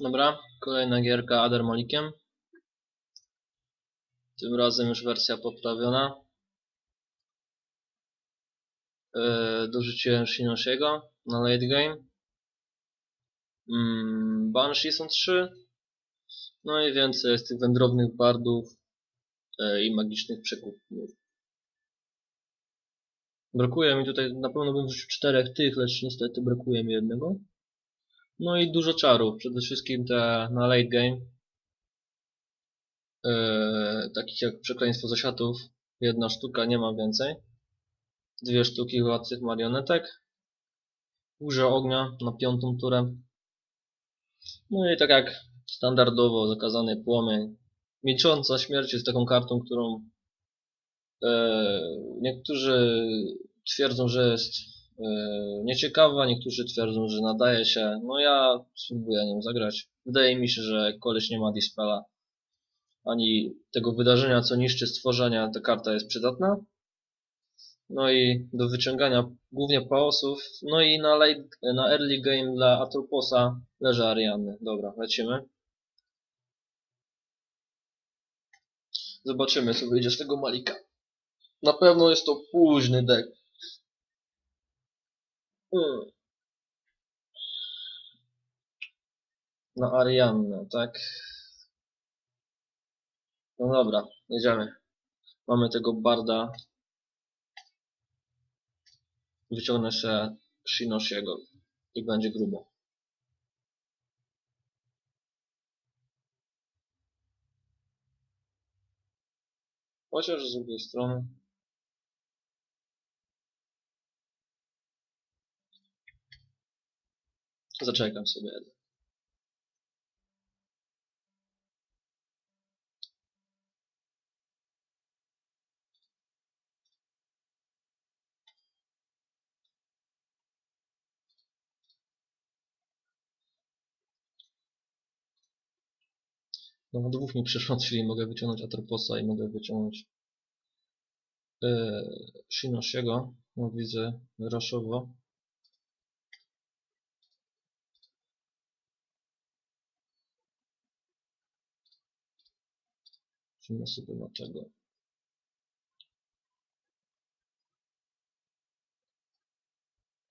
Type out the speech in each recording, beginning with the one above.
Dobra, kolejna gierka Malikiem. Tym razem już wersja poprawiona. Yy, dorzuciłem Shinoshiego na late game. Mm, Banshee są trzy. No i więcej jest tych wędrownych bardów yy, i magicznych przekupów. Brakuje mi tutaj, na pewno bym wrzucił czterech tych, lecz niestety brakuje mi jednego. No i dużo czarów, przede wszystkim te na late game. Yy, takich jak przekleństwo zasiatów. Jedna sztuka, nie ma więcej. Dwie sztuki łatwych marionetek. Burza ognia na piątą turę. No i tak jak standardowo zakazany płomień. Milcząca śmierć jest taką kartą, którą e, niektórzy twierdzą, że jest nieciekawa, niektórzy twierdzą, że nadaje się. No ja spróbuję nią zagrać. Wydaje mi się, że koleś nie ma dispela ani tego wydarzenia, co niszczy stworzenia, ta karta jest przydatna. No i do wyciągania głównie paosów. No i na, late, na early game dla Atroposa leży Ariany. Dobra, lecimy. Zobaczymy, co wyjdzie z tego Malika. Na pewno jest to późny deck. Hmm. Na tak? No dobra, jedziemy. Mamy tego barda. Wyciągnę się Shinoshiego i będzie grubo. Chociaż z drugiej strony. Zaczekam sobie. No dwóch mi przyszło, czyli mogę wyciągnąć Atroposa i mogę wyciągnąć yy, Shinoshiego. No widzę raszowo. Przyjmę sobie na tego.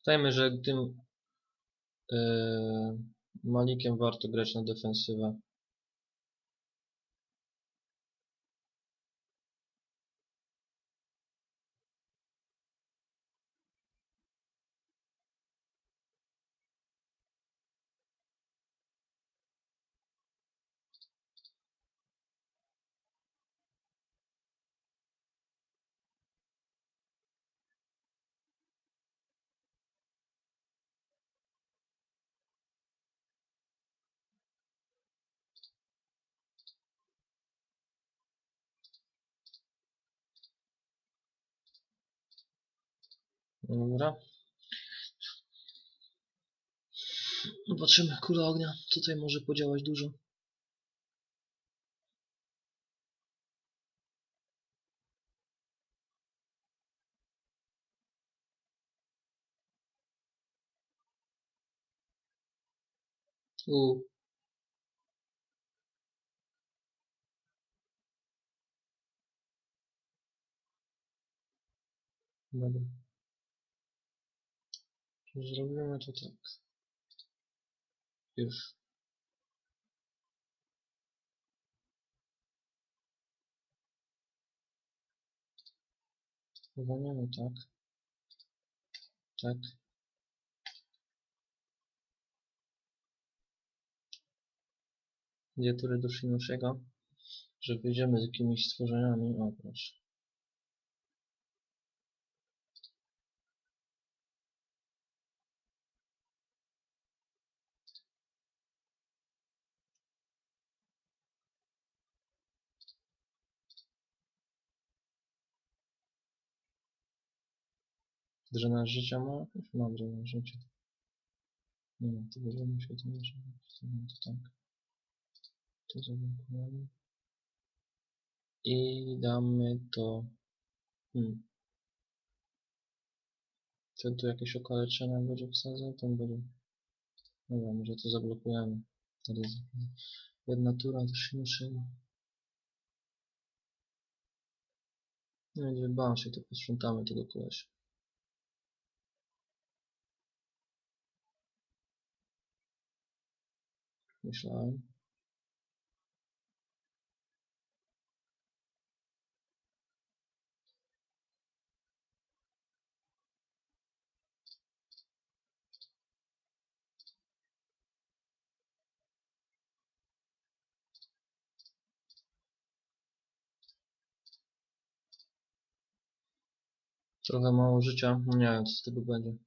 Pamiętajmy, że tym yy, Malikiem warto grać na defensywę. Dobra. Zobaczymy, kula ognia. Tutaj może podziałać dużo. U. Dobra. Zrobimy to tak. Już. Uwalniamy tak. Tak. Dwie tury do Shinoshiego, że wyjdziemy z jakimiś stworzeniami. O proszę. Drenaż życia ma? Już mam drenaż życia. Nie wiem, to. To mam to tak. To zablokujemy. I damy to... Hmm. Ten tu jakieś okaleczenia będzie wsadzał, ten będzie... Dobra, może to zablokujemy. Jedna tura to się nie. No nie bałem się, to posprzątamy tego kolesia. Myślałem. Trochę mało życia, nie wiem co z tego będzie.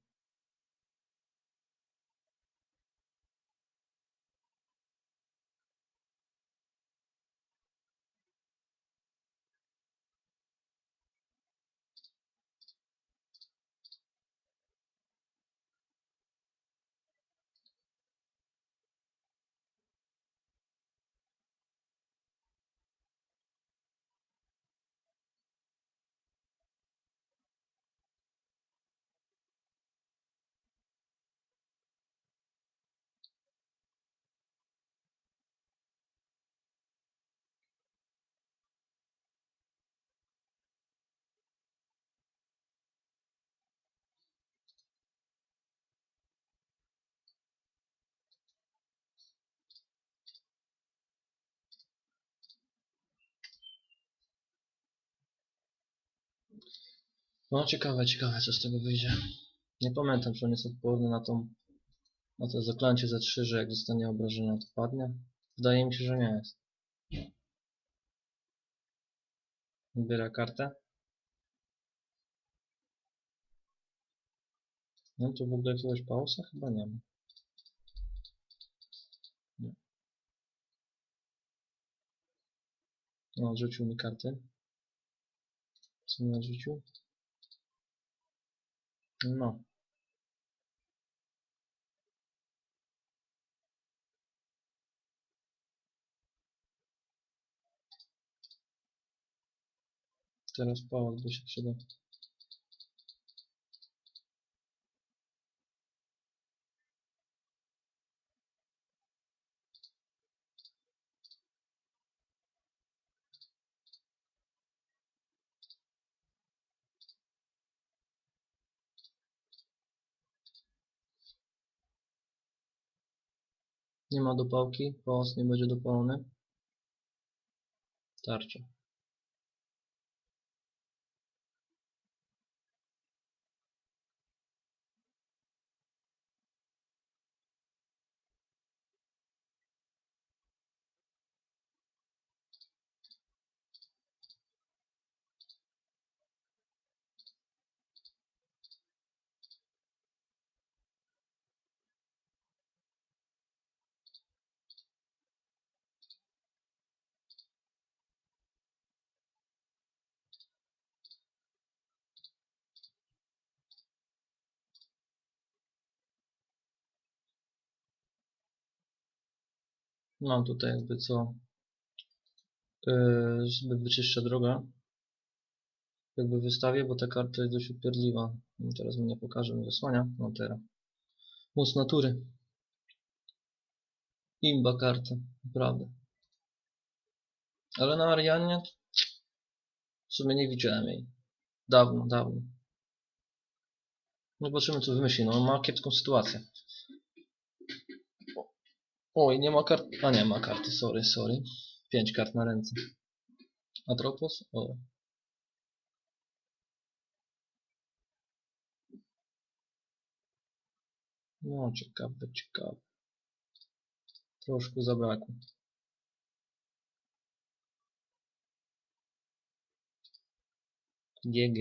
No ciekawe, ciekawe co z tego wyjdzie. Nie pamiętam czy on jest odporny na tą na to zaklęcie ze 3, że jak dostanie obrażenia to padnie. Wydaje mi się, że nie jest. Wybiera kartę. No tu w ogóle jakiegoś pausa? Chyba nie ma. Nie. No, odrzucił mi karty. Co mi odrzucił? No. Teraz pałac by się przydał. Nie ma dopałki, pałac nie będzie dopalony. Tarcza. Mam tutaj jakby co, yy, żeby wyczyszczę drogę. Jakby wystawię, bo ta karta jest dość upierdliwa. I Teraz mi nie pokaże, mi zasłania. No teraz. Moc natury. Imba karta, naprawdę. Ale na Arianie w sumie nie widziałem jej. Dawno, dawno. No Zobaczymy co wymyśli. No ma kiepską sytuację. Oj, nie ma kart. A nie ma karty, sorry, sorry. Pięć kart na ręce. Atropos? O. No, ciekawe, ciekawe. Troszkę zabrakło. GG.